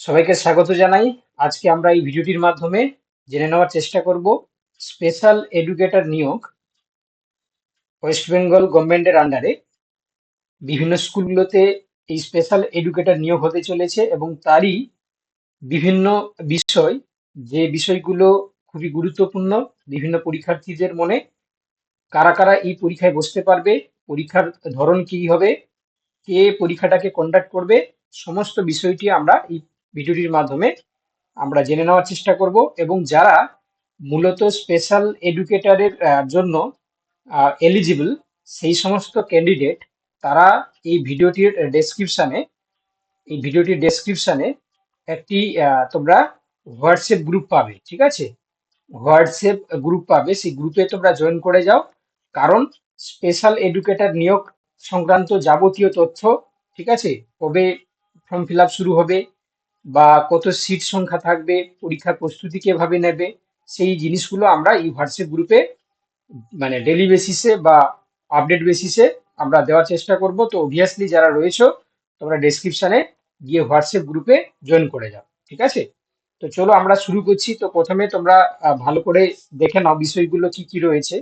সবাইকে স্বাগত জানাই। আজকে আমরা এই ভিডিওটির মাধ্যমে জেনে নেওয়ার চেষ্টা করব স্পেশাল এডুকেটর নিয়োগ ওয়েস্ট বেঙ্গল গভর্নমেন্টের আন্ডারে বিভিন্ন স্কুলগুলোতে এই স্পেশাল এডুকেটর নিয়োগ হতে চলেছে এবং তারই বিভিন্ন বিষয়, যে বিষয়গুলো খুবই গুরুত্বপূর্ণ, বিভিন্ন পরীক্ষার্থীদের মনে কারা কারা এই পরীক্ষায় বসতে পারবে, পরীক্ষার ধরন কি হবে, কে পরীক্ষাটাকে কন্ডাক্ট করবে, সমস্ত বিষয়টি আমরা এই ভিডিওটির মাধ্যমে আমরা জেনে নেওয়ার চেষ্টা করব এবং যারা মূলত স্পেশাল এডুকেটারের জন্য এলিজিবল সেই সমস্ত ক্যান্ডিডেট তারা এই ভিডিওটির ডেসক্রিপশানে এই ভিডিওটির ডেসক্রিপশানে একটি তোমরা হোয়াটসঅ্যাপ গ্রুপ পাবে, ঠিক আছে? হোয়াটসঅ্যাপ গ্রুপ পাবে, সেই গ্রুপে তোমরা জয়েন করে যাও। কারণ স্পেশাল এডুকেটর নিয়োগ সংক্রান্ত যাবতীয় তথ্য, ঠিক আছে? কবে ফর্ম ফিল শুরু হবে বা কত সিট সংখ্যা থাকবে, পরীক্ষার প্রস্তুতি কীভাবে নেবে, সেই জিনিসগুলো আমরা এই হোয়াটসঅ্যাপ গ্রুপে মানে ডেলি বেসিসে বা আপডেট বেসিসে আমরা দেওয়ার চেষ্টা করব। তো অবভিয়াসলি যারা রয়েছে, তোমরা ডেসক্রিপশনে গিয়ে হোয়াটসঅ্যাপ গ্রুপে জয়েন করে যাও, ঠিক আছে? তো চলো আমরা শুরু করছি। তো প্রথমে তোমরা ভালো করে দেখে নাও বিষয়গুলো কি কি রয়েছে।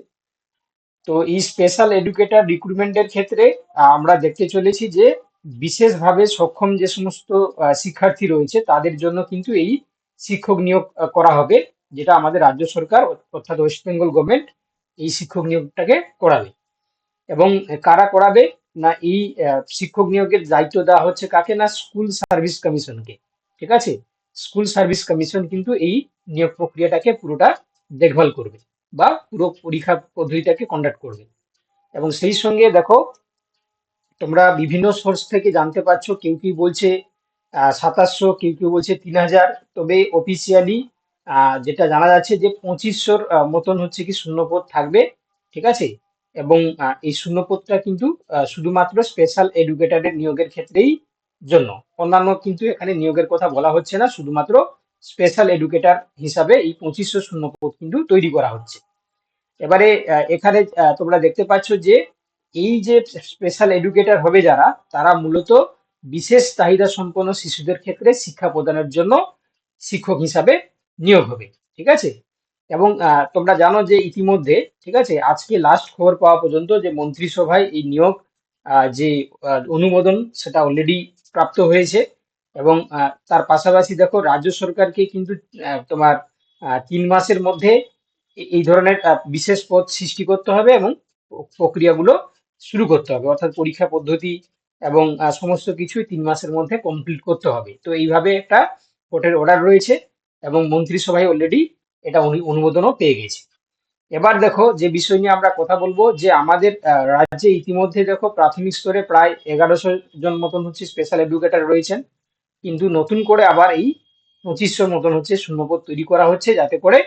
তো এই স্পেশাল এডুকেটর রিক্রুটমেন্টের ক্ষেত্রে আমরা দেখতে চলেছি যে বিশেষভাবে সক্ষম যে সমস্ত শিক্ষার্থী রয়েছে, তাদের জন্য কিন্তু এই শিক্ষক নিয়োগ করা হবে, যেটা আমাদের রাজ্য সরকার, অর্থাৎ ওয়েস্ট বেঙ্গল গভর্নমেন্ট এই শিক্ষক নিয়োগটাকে করাবে। এবং কারা করাবে? না, এই শিক্ষক নিয়োগের দায়িত্ব দেওয়া হচ্ছে কাকে? না, স্কুল সার্ভিস কমিশনকে। ঠিক আছে? স্কুল সার্ভিস কমিশন কিন্তু এই নিয়োগ প্রক্রিয়াটাকে পুরোটা দেখভাল করবে বা পুরো পরীক্ষা পদ্ধতিটাকে কন্ডাক্ট করবে। এবং সেই সঙ্গে দেখো তোমরা বিভিন্ন সোর্স থেকে জানতে পারছ, কেউ কেউ বলছে সাতাশশো, কেউ কেউ বলছে তিন হাজার। তবে অফিসিয়ালি যেটা জানা যাচ্ছে যে পঁচিশশোর মতন হচ্ছে কি শূন্যপদ থাকবে, ঠিক আছে? এবং এই শূন্যপদটা কিন্তু শুধুমাত্র স্পেশাল এডুকেটরের নিয়োগের ক্ষেত্রেই জন্য। অন্যান্য কিন্তু এখানে নিয়োগের কথা বলা হচ্ছে না, শুধুমাত্র স্পেশাল এডুকেটর হিসাবে এই পঁচিশশো শূন্যপদ কিন্তু তৈরি করা হচ্ছে। এবারে এখানে তোমরা দেখতে পাচ্ছ যে এই যে স্পেশাল এডুকেটর হবে যারা, তারা মূলত বিশেষ চাহিদা সম্পন্ন শিশুদের ক্ষেত্রে শিক্ষা প্রদানের জন্য শিক্ষক হিসাবে নিয়োগ হবে, ঠিক আছে? এবং তোমরা জানো যে ইতিমধ্যে, ঠিক আছে, আজকে লাস্ট খবর পাওয়া পর্যন্ত যে মন্ত্রিসভায় এই নিয়োগ যে অনুমোদন, সেটা অলরেডি প্রাপ্ত হয়েছে। এবং তার পাশাপাশি দেখো, রাজ্য সরকারকে কিন্তু তোমার তিন মাসের মধ্যে এই ধরনের বিশেষ পদ সৃষ্টি করতে হবে এবং প্রক্রিয়াগুলো শুরু করতে হবে, অর্থাৎ পরীক্ষা পদ্ধতি এবং সমস্ত কিছুই তিন মাসের মধ্যে কমপ্লিট করতে হবে। তো এইভাবে একটা কোর্টের অর্ডার রয়েছে এবং মন্ত্রিসভায় অলরেডি এটা অনু- অনুমোদনও পেয়ে গেছে। এবার দেখো যে বিষয় নিয়ে আমরা কথা বলব যে আমাদের রাজ্যে ইতিমধ্যে দেখো প্রাথমিক স্তরে প্রায় এগারোশো জন মতন হচ্ছে স্পেশাল এডুকেটর রয়েছেন। কিন্তু নতুন করে আবার এই পঁচিশশোর মতন হচ্ছে শূন্যপদ তৈরি করা হচ্ছে যাতে করে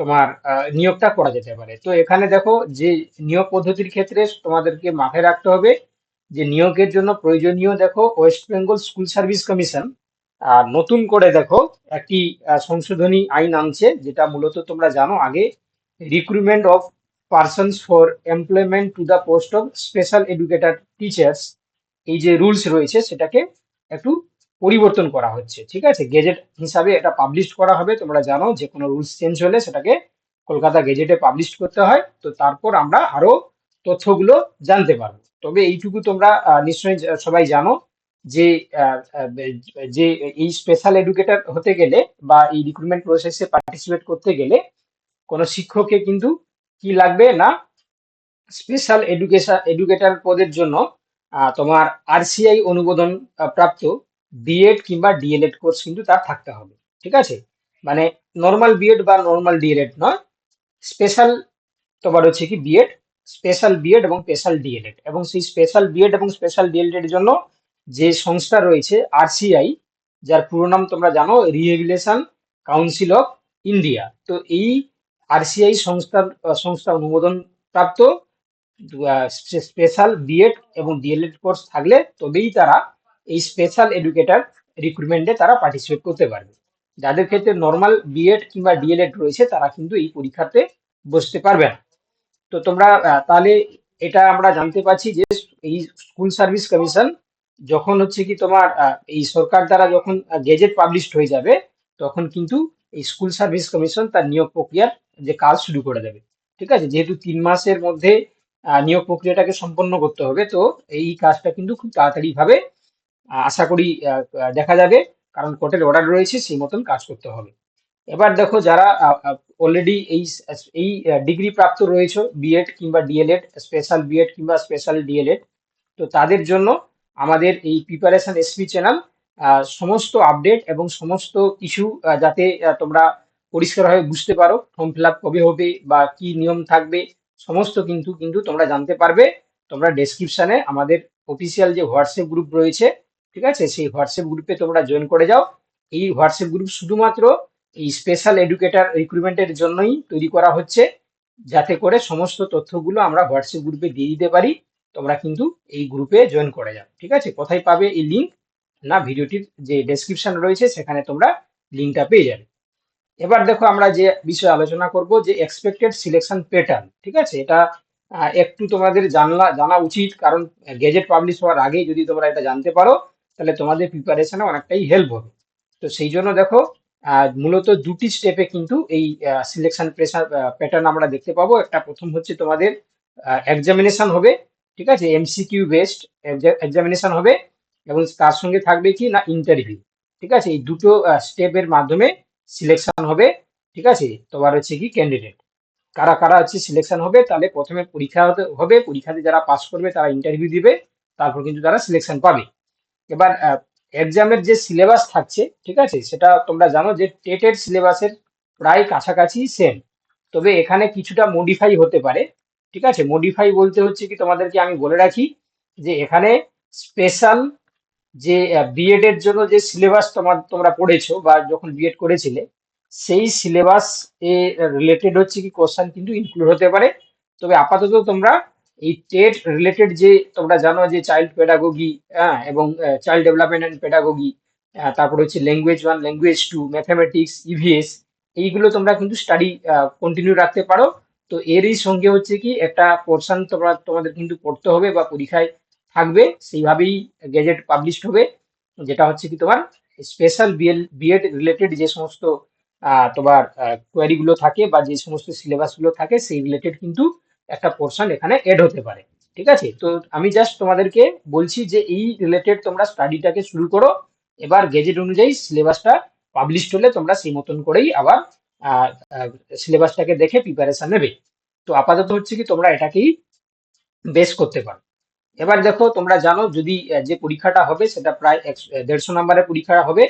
তোমার নিয়োগটা করা যেতে পারে। তো এখানে দেখো যে নিয়োগ পদ্ধতির ক্ষেত্রে তোমাদেরকে মাথায় রাখতে হবে যে নিয়োগের জন্য প্রয়োজনীয় দেখো West Bengal school service commission আর নতুন করে দেখো একটি সংশোধনী আইন আনছে যেটা মূলত তোমরা জানো আগে recruitment of persons for employment to the post of special educator teachers এই যে রুলস রয়েছে সেটাকে একটু পরিবর্তন করা হচ্ছে, ঠিক আছে? গেজেট হিসাবে এটা পাবলিশ করা হবে, তোমরা জানো যে কোনো রুলস চেঞ্জ হলে সেটাকে কলকাতা গেজেটে পাবলিশ করতে হয়, তো তারপর আমরা আরও তথ্যগুলো জানতে পারব। তবে এইটুকু তোমরা নিশ্চয়ই সবাই জানো যে যে এই স্পেশাল এডুকেটর হতে গেলে বা এই রিক্রুটমেন্ট প্রসেসে পার্টিসিপেট করতে গেলে কোনো শিক্ষককে কিন্তু কি লাগবে না? স্পেশাল এডুকেশন এডুকেটর পদের জন্য তোমার আরসিআই অনুমোদন প্রাপ্ত বিএড কিংবা ডিএলএড কোর্স কিন্তু তার থাকতে হবে, ঠিক আছে? মানে নর্মাল বিএড বা নর্মাল ডিএলএড নয় স্পেশাল তোমার হচ্ছে কি বিএড স্পেশাল বিএড এবং স্পেশাল ডিএলএড এবং সেই স্পেশাল বিএড এবং স্পেশাল ডিএলএড এর জন্য যে সংস্থা রয়েছে আরসিআই যার পুরো নাম তোমরা জানো রিহেবিলেশন কাউন্সিল অফ ইন্ডিয়া তো এই আরসিআই সংস্থার সংস্থা অনুমোদন প্রাপ্ত স্পেশাল বিএড এবং ডিএলএড কোর্স থাকলে তবেই তারা এই স্পেশাল এডুকেটর রিক্রুটমেন্টে তারা পার্টিসিপেট করতে পারবে। যাদের ক্ষেত্রে নর্মাল বিএড কিংবা ডিএলএড রয়েছে, তারা কিন্তু এই পরীক্ষাতে বসতে পারবে না। তো তোমরা তাহলে এটা আমরা জানতে পারছি যে এই স্কুল সার্ভিস কমিশন যখন হচ্ছে কি তোমার এই সরকার দ্বারা যখন গেজেট পাবলিশড হয়ে যাবে, তখন কিন্তু এই স্কুল সার্ভিস কমিশন তার নিয়োগ প্রক্রিয়ার যে কাজ শুরু করে দেবে। ঠিক আছে? যেহেতু তিন মাসের মধ্যে নিয়োগ প্রক্রিয়াটাকে সম্পন্ন করতে হবে, তো এই কাজটা কিন্তু খুব তাড়াতাড়ি ভাবে আশা করি দেখা যাবে। কারণ কোর্টের অর্ডার রয়েছে, সেই মতন কাজ করতে হবে। এবার দেখো, যারা অলরেডি এই এই ডিগ্রি প্রাপ্ত রয়েছে বিএড কিংবা D El Ed special B Ed কিংবা স্পেশাল ডিএলএড তো তাদের জন্য আমাদের এই প্রিপারেশন এসপি চ্যানেল সমস্ত আপডেট এবং সমস্ত কিছু যাতে তোমরা পরিষ্কারভাবে বুঝতে পারো ফর্ম ফিল আপ কবে হবে বা কি নিয়ম থাকবে, সমস্ত কিন্তু কিন্তু তোমরা জানতে পারবে। তোমরা ডেসক্রিপশনে আমাদের অফিসিয়াল যে হোয়াটসঅ্যাপ গ্রুপ রয়েছে ঠিক আছে? সেই হোয়াটসঅ্যাপ গ্রুপে তোমরা জয়েন করে যাও। এই হোয়াটসঅ্যাপ গ্রুপ শুধুমাত্র এই স্পেশাল এডুকেটর রিক্রুটমেন্টের জন্যই তৈরি করা হচ্ছে। যাতে করে সমস্ত তথ্যগুলো আমরা হোয়াটসঅ্যাপ গ্রুপে দিয়ে দিতে পারি। তোমরা কিন্তু এই গ্রুপে জয়েন করে যাও। ঠিক আছে? কোথায় পাবে এই লিঙ্ক না, ভিডিওটির যে ডেসক্রিপশন রয়েছে, সেখানে তোমরা লিঙ্কটা পেয়ে যাবে। এবার দেখো আমরা যে বিষয়ে আলোচনা করব, যে এক্সপেক্টেড সিলেকশন প্যাটার্ন ঠিক আছে? এটা একটু তোমাদের জানলা, জানা উচিত। কারণ গেজেট পাবলিশ হওয়ার আগেই যদি তোমরা এটা জানতে পারো তাহলে তোমাদের প্রিপারেশনে অনেকটাই হেল্প হবে। তো সেই জন্য দেখো মূলত দুটি স্টেপে কিন্তু এই সিলেকশন প্রেশার প্যাটার্ন আমরা দেখতে পাবো। একটা প্রথম হচ্ছে তোমাদের এক্সামিনেশন হবে, ঠিক আছে? এমসিকিউ বেসড এক্সামিনেশন হবে এবং তার সঙ্গে থাকবে কি? না ইন্টারভিউ ঠিক আছে? এই দুটো স্টেপের মাধ্যমে সিলেকশন হবে, ঠিক আছে? তোমার হচ্ছে কি? ক্যান্ডিডেট কারা কারা হচ্ছে সিলেকশন হবে? তাহলে প্রথমে পরীক্ষা হবে। পরীক্ষাতে যারা পাস করবে, তারা ইন্টারভিউ দিবে। তারপর কিন্তু তারা সিলেকশন পাবে। এবার এক্সামের যে সিলেবাস থাকছে, ঠিক আছে, সেটা তোমরা জানো যে টেটের সিলেবাসের প্রায় কাছাকাছি সেম তবে এখানে কিছুটা মডিফাই হতে পারে, ঠিক আছে? মডিফাই বলতে হচ্ছে কি, তোমাদেরকে আমি বলে রাখি যে এখানে স্পেশাল যে বিএড এর জন্য যে সিলেবাস তোমার, তোমরা পড়েছো বা যখন বিএড করেছিলে, সেই সিলেবাস এ রিলেটেড হচ্ছে কি কোশ্চেন কিন্তু ইনক্লুড হতে পারে। তবে আপাতত তোমরা এই টেট রিলেটেড যে তোমরা জানো যে চাইল্ড পেডাগোগি হ্যাঁ এবং চাইল্ড ডেভেলপমেন্ট অ্যান্ড পেডাগোগি তারপর হচ্ছে language one language two mathematics EVS এইগুলো তোমরা কিন্তু স্টাডি কন্টিনিউ রাখতে পারো। তো এরই সঙ্গে হচ্ছে কি একটা পোর্শন তোমরা, তোমাদের কিন্তু পড়তে হবে বা পরীক্ষায় থাকবে, সেইভাবেই গেজেট পাবলিশড হবে, যেটা হচ্ছে কি তোমার স্পেশাল বিএল বিএড রিলেটেড যে সমস্ত তোমার কোয়ারি গুলো থাকে বা যে সমস্ত সিলেবাসগুলো থাকে, সেই রিলেটেড কিন্তু একটা পোর্শন এখানে এড হতে পারে, ঠিক আছে? তো আমি জাস্ট তোমাদেরকে বলছি যে এই রিলেটেড তোমরা স্টাডিটাকে শুরু করো, এবার গেজেট অনুযায়ী সিলেবাসটা পাবলিশড হলে তোমরা সেই মতন করেই আবার সিলেবাসটাকে দেখে প্রিপারেশন নেবে। তো আপাতত হচ্ছে কি তোমরা এটাকেই বেস করতে পারো। এবার দেখো, তোমরা জানো যদি যে পরীক্ষাটা হবে সেটা প্রায় দেড়শো নম্বরের পরীক্ষা হবে,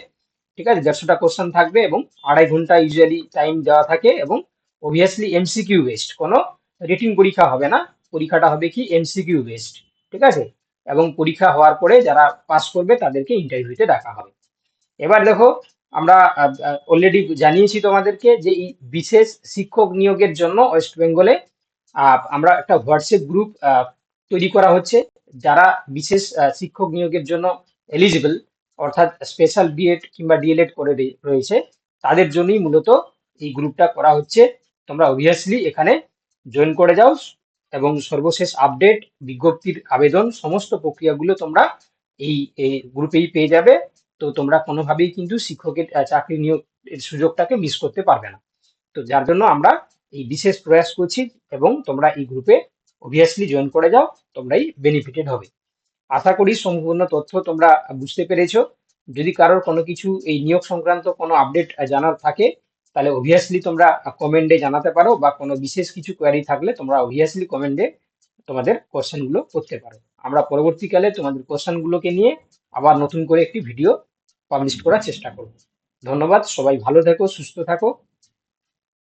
ঠিক আছে? দেড়শোটা কোশ্চেন থাকবে এবং আড়াই ঘণ্টা ইউজুয়ালি টাইম দেওয়া থাকে এবং অবভিয়াসলি এমসিকিউ বেসড কোনো রিটিন পরীক্ষা হবে না। পরীক্ষাটা হবে কি এমসিকিউ বেসড ঠিক আছে? এবং পরীক্ষা হওয়ার পরে যারা পাস করবে তাদেরকে ইন্টারভিউতে ডাকা হবে। এবার দেখো, আমরা অলরেডি জানিয়েছি তোমাদেরকে যে এই বিশেষ শিক্ষক নিয়োগের জন্য ওয়েস্ট বেঙ্গলে আমরা একটা হোয়াটসঅ্যাপ গ্রুপ তৈরি করা হচ্ছে। যারা বিশেষ শিক্ষক নিয়োগের জন্য এলিজিবল অর্থাৎ স্পেশাল বিএড কিংবা ডিএলএড করে রয়েছে, তাদের জন্যই মূলত এই গ্রুপটা করা হচ্ছে। তোমরা অবভিয়াসলি এখানে জয়েন করে যাও এবং সর্বশেষ আপডেট বিজ্ঞপ্তির আবেদন, সমস্ত প্রক্রিয়াগুলো তোমরা এই এই গ্রুপেই পেয়ে যাবে। তো তোমরা কোনোভাবেই কিন্তু শিক্ষকের চাকরি নিয়োগ সুযোগটাকে মিস করতে পারবে না। তো যার জন্য আমরা এই বিশেষ প্রয়াস করছি এবং তোমরা এই গ্রুপে অবভিয়াসলি জয়েন করে যাও, তোমরাই বেনিফিটেড হবে। আশা করি সম্পূর্ণ তথ্য তোমরা বুঝতে পেরেছ। যদি কারোর কোনো কিছু এই নিয়োগ সংক্রান্ত কোনো আপডেট জানার থাকে তাহলে অবভিয়াসলি তোমরা কমেন্টে জানাতে পারো বা কোনো বিশেষ কিছু কোয়ারি থাকলে তোমরা অবভিয়াসলি কমেন্টে তোমাদের কোশ্চেনগুলো করতে পারো। আমরা পরবর্তীকালে তোমাদের কোশ্চেনগুলোকে নিয়ে আবার নতুন করে একটি ভিডিও পাবলিশ করার চেষ্টা করব। ধন্যবাদ, সবাই ভালো থেকো, সুস্থ থাকো।